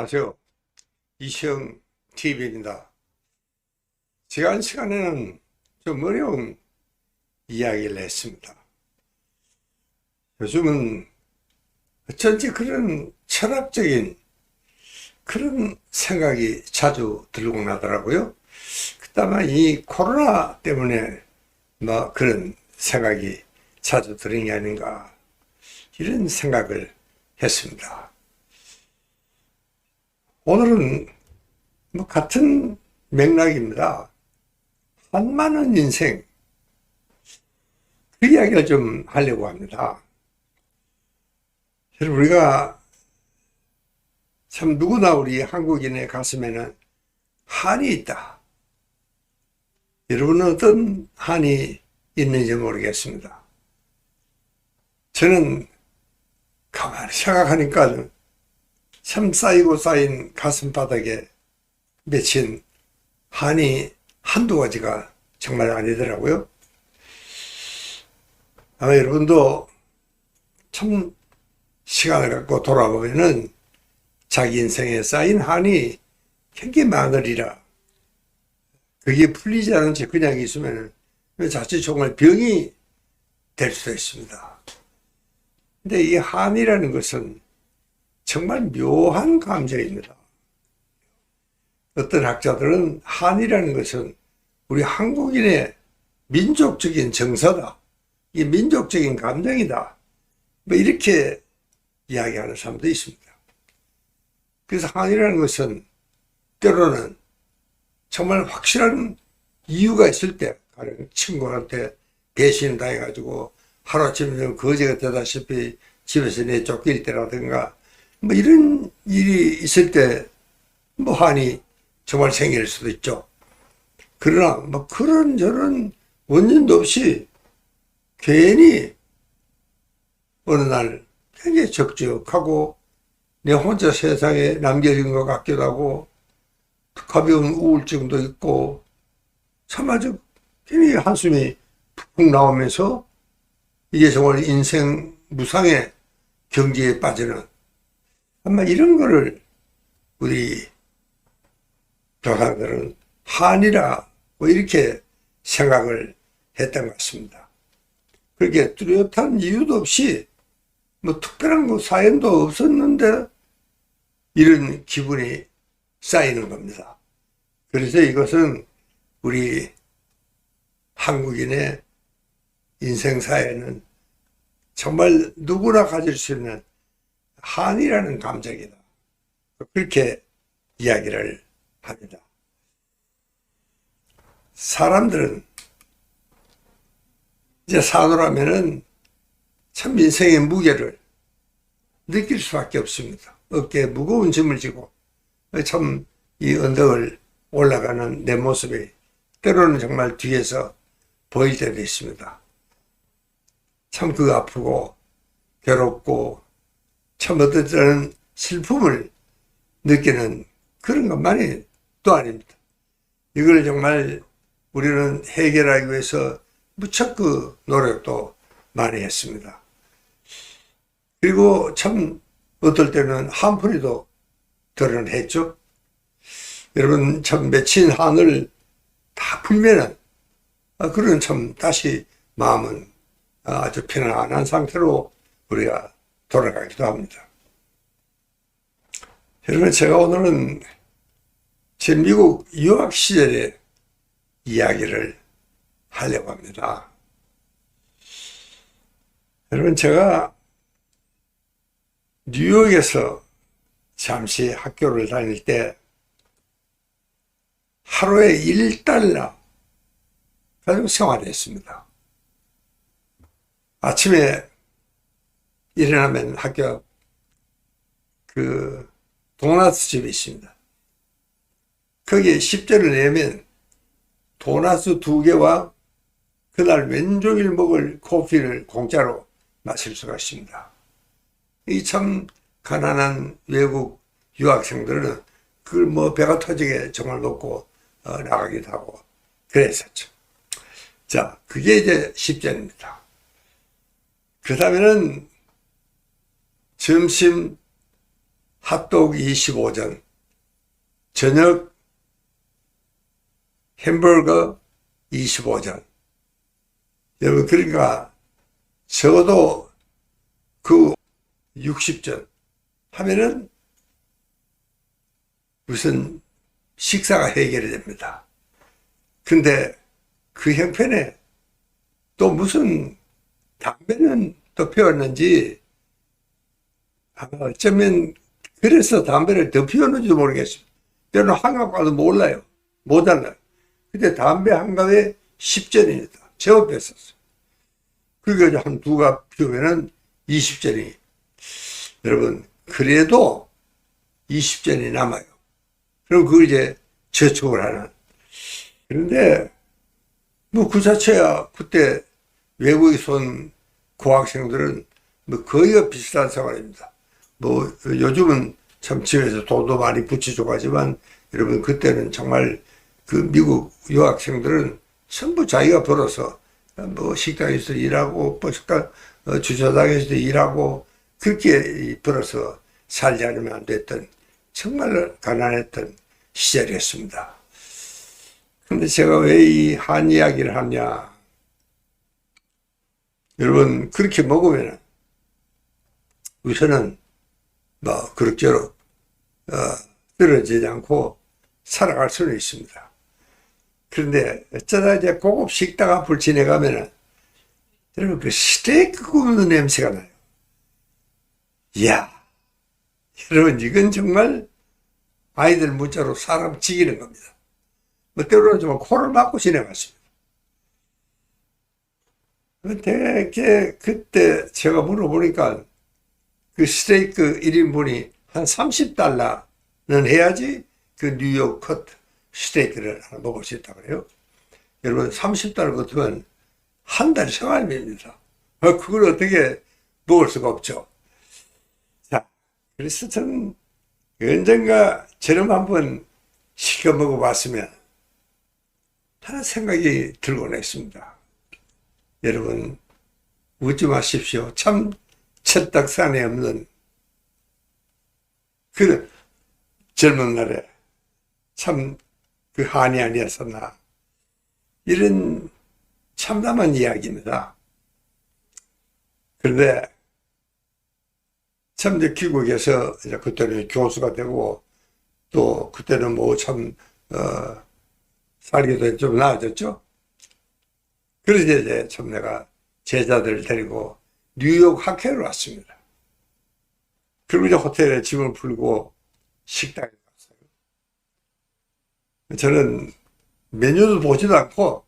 안녕하세요. 이시영 TV입니다. 지난 시간에는 좀 어려운 이야기를 했습니다. 요즘은 어쩐지 그런 철학적인 그런 생각이 자주 들고 나더라고요. 그다음에 이 코로나 때문에 뭐 그런 생각이 자주 드는 게 아닌가 이런 생각을 했습니다. 오늘은 뭐 같은 맥락입니다. 한 많은 인생 그 이야기를 좀 하려고 합니다. 여러분 우리가 참 누구나 우리 한국인의 가슴에는 한이 있다. 여러분은 어떤 한이 있는지 모르겠습니다. 저는 가만히 생각하니까 참 쌓이고 쌓인 가슴바닥에 맺힌 한이 한두 가지가 정말 아니더라고요. 아마 여러분도 참 시간을 갖고 돌아보면은 자기 인생에 쌓인 한이 굉장히 많으리라. 그게 풀리지 않은 채 그냥 있으면 자칫 정말 병이 될 수도 있습니다. 근데 이 한이라는 것은 정말 묘한 감정입니다. 어떤 학자들은 한이라는 것은 우리 한국인의 민족적인 정서다. 이 민족적인 감정이다. 뭐 이렇게 이야기하는 사람도 있습니다. 그래서 한이라는 것은 때로는 정말 확실한 이유가 있을 때, 가령 친구한테 배신 당해가지고 하루아침에 거지가 되다시피 집에서 내쫓길 때라든가 뭐 이런 일이 있을 때 뭐 한이 정말 생길 수도 있죠. 그러나 뭐 그런 저런 원인도 없이 괜히 어느 날 굉장히 적적하고 내 혼자 세상에 남겨진 것 같기도 하고 가벼운 우울증도 있고 참 아주 괜히 한숨이 푹 나오면서 이게 정말 인생 무상의 경지에 빠지는 아마 이런 거를 우리 조상들은 한이라고 이렇게 생각을 했던 것 같습니다. 그렇게 뚜렷한 이유도 없이 뭐 특별한 뭐 사연도 없었는데 이런 기분이 쌓이는 겁니다. 그래서 이것은 우리 한국인의 인생사에는 정말 누구나 가질 수 있는 한이라는 감정이다. 그렇게 이야기를 합니다. 사람들은 이제 사노라면은 참 인생의 무게를 느낄 수밖에 없습니다. 어깨에 무거운 짐을 지고 참 이 언덕을 올라가는 내 모습이 때로는 정말 뒤에서 보일 때도 있습니다. 참 그 아프고 괴롭고 참 어떤 때는 슬픔을 느끼는 그런 것만이 또 아닙니다. 이걸 정말 우리는 해결하기 위해서 무척 그 노력도 많이 했습니다. 그리고 참 어떨 때는 한풀이도 드러냈죠. 여러분 참 맺힌 한을 다 풀면은 아, 그런 참 다시 마음은 아주 편안한 상태로 우리가 돌아가기도 합니다. 여러분 제가 오늘은 제 미국 유학 시절의 이야기를 하려고 합니다. 여러분 제가 뉴욕에서 잠시 학교를 다닐 때 하루에 1달러 가지고 생활했습니다. 아침에 일어나면 학교 그 도나트 집이 있습니다. 거기에 10절을 내면 도나트 두 개와 그날 왼종일 먹을 커피를 공짜로 마실 수가 있습니다. 이 참 가난한 외국 유학생들은 그걸 뭐 배가 터지게 정말 먹고 어, 나가기도 하고 그랬었죠. 자, 그게 이제 10전입니다. 그 다음에는 점심 핫도그 25전, 저녁 햄버거 25전. 여러분, 그러니까 적어도 그 60전 하면은 무슨 식사가 해결이 됩니다. 근데 그 형편에 또 무슨 담배는 또 피웠는지 어쩌면 그래서 담배를 더 피웠는지도 모르겠습니다. 저는 한갑 가도 몰라요. 못 알아요. 근데 담배 한 갑에 10전입니다. 제법 뺐었어요. 그게 한두 갑 피우면은 20전이. 여러분, 그래도 20전이 남아요. 그럼 그걸 이제 저축을 하는. 그런데, 뭐그 자체야 그때 외국에서 온 고학생들은 뭐 거의가 비슷한 생활입니다. 뭐 요즘은 참 집에서 돈도 많이 붙여주고 하지만 여러분 그때는 정말 그 미국 유학생들은 전부 자기가 벌어서 뭐 식당에서 일하고 뭐 식당 어, 주차장에서도 일하고 그렇게 벌어서 살지 않으면 안 됐던 정말 가난했던 시절이었습니다. 근데 제가 왜 이 한 이야기를 하냐? 여러분 그렇게 먹으면 우선은 뭐 그럭저럭 어, 떨어지지 않고 살아갈 수는 있습니다. 그런데 어쩌다 이제 고급 식당 앞을 지나가면은 여러분 그 스테이크 굽는 냄새가 나요. 이야, 여러분 이건 정말 아이들 문자로 사람 죽이는 겁니다. 뭐 때로는 좀 코를 막고 지나갔습니다. 되게 그때 제가 물어보니까 그 스테이크 1인분이 한 30달러는 해야지 그 뉴욕 컷 스테이크를 하나 먹을 수 있다고 그래요. 여러분 30달러 같으면 한 달 생활비입니다. 어, 그걸 어떻게 먹을 수가 없죠. 자, 그래서 저는 언젠가 저럼 한번 시켜 먹어봤으면 하는 생각이 들곤 했습니다. 여러분 웃지 마십시오. 참 철딱산에 없는 그 젊은 날에 참 그 한이 아니었었나 이런 참담한 이야기입니다. 그런데 참 이제 귀국에서 이제 그때는 교수가 되고 또 그때는 뭐참 어, 살기도 좀 나아졌죠. 그래서 이제 참 내가 제자들을 데리고 뉴욕 학회를 왔습니다. 그리고 이제 호텔에 짐을 풀고 식당에 갔어요. 저는 메뉴도 보지도 않고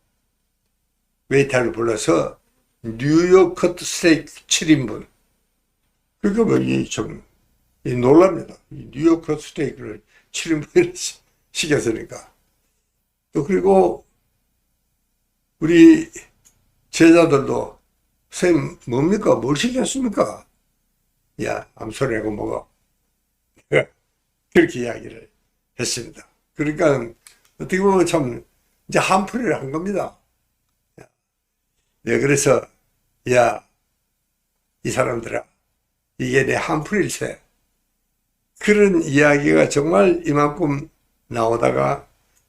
웨이터를 불러서 뉴욕 커트 스테이크 7인분. 그러니까 뭐, 이, 좀, 이 놀랍니다. 이 뉴욕 커트 스테이크를 7인분을 시켰으니까. 또 그리고 우리 제자들도 선생님 뭡니까? 뭘 시켰습니까? 야 암소리하고 먹어. 그렇게 이야기를 했습니다. 그러니까 어떻게 보면 참 이제 한풀이를 한 겁니다. 네, 그래서 야 이 사람들아 이게 내 한풀일세. 그런 이야기가 정말 이만큼 나오다가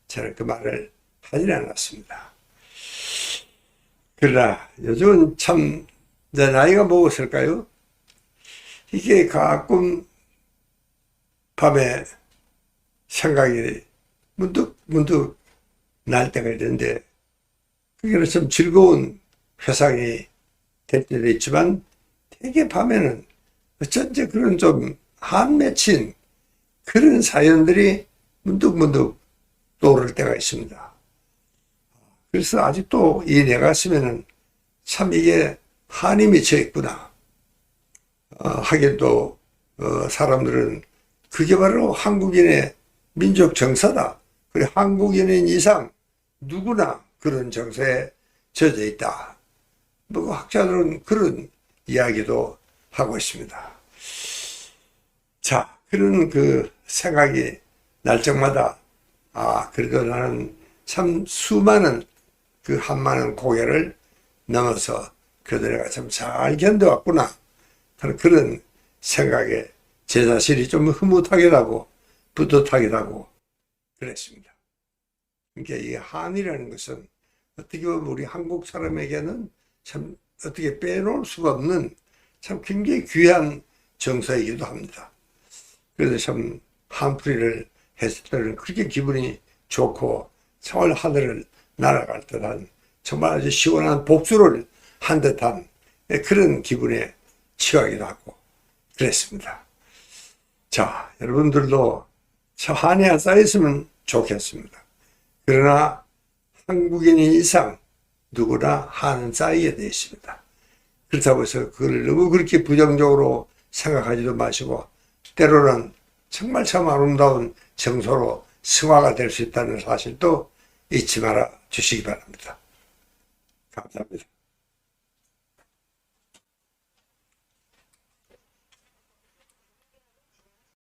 저는 그 말을 하지 않았습니다. 그러나 요즘은 참 이제 나이가 먹었을까요? 이게 가끔 밤에 생각이 문득 문득 날 때가 있는데 그게 좀 즐거운 회상이 될 때도 있지만 되게 밤에는 어쩐지 그런 좀 한 맺힌 그런 사연들이 문득문득 떠오를 때가 있습니다. 그래서 아직도 이 내 가슴에는 참 이게 한이 맺혀 있구나. 어, 또 어, 사람들은 그게 바로 한국인의 민족 정서다. 그리고 한국인인 이상 누구나 그런 정서에 젖어 있다. 뭐 학자들은 그런 이야기도 하고 있습니다. 자, 그런 그 생각이 날 적마다 아, 그래도 나는 참 수많은 그 한 많은 고개를 넘어서 내가 참 잘 견뎌왔구나. 그런 생각에 제 자신이 좀 뿌듯하기도 하고 그랬습니다. 그러니까 이 한이라는 것은 어떻게 보면 우리 한국 사람에게는 참 어떻게 빼놓을 수가 없는 참 굉장히 귀한 정서이기도 합니다. 그래서 참 한풀이를 했을 때는 그렇게 기분이 좋고 서울 하늘을 날아갈 듯한 정말 아주 시원한 복수를 한 듯한 그런 취하기도 하고 그랬습니다. 자, 여러분들도 안 쌓였으면 좋겠습니다. 그러나 한국인인 이상 누구나 한은 쌓이게 되어 있습니다. 그렇다고 해서 그걸 너무 그렇게 부정적으로 생각하지도 마시고 때로는 정말 참 아름다운 정서로 승화가 될 수 있다는 사실도 잊지 말아 주시기 바랍니다. 감사합니다.